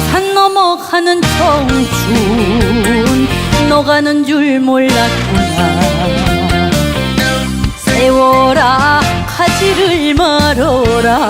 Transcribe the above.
산 넘어 가는 청춘 녹아는 줄 몰랐구나. 세월아 가지를 말어라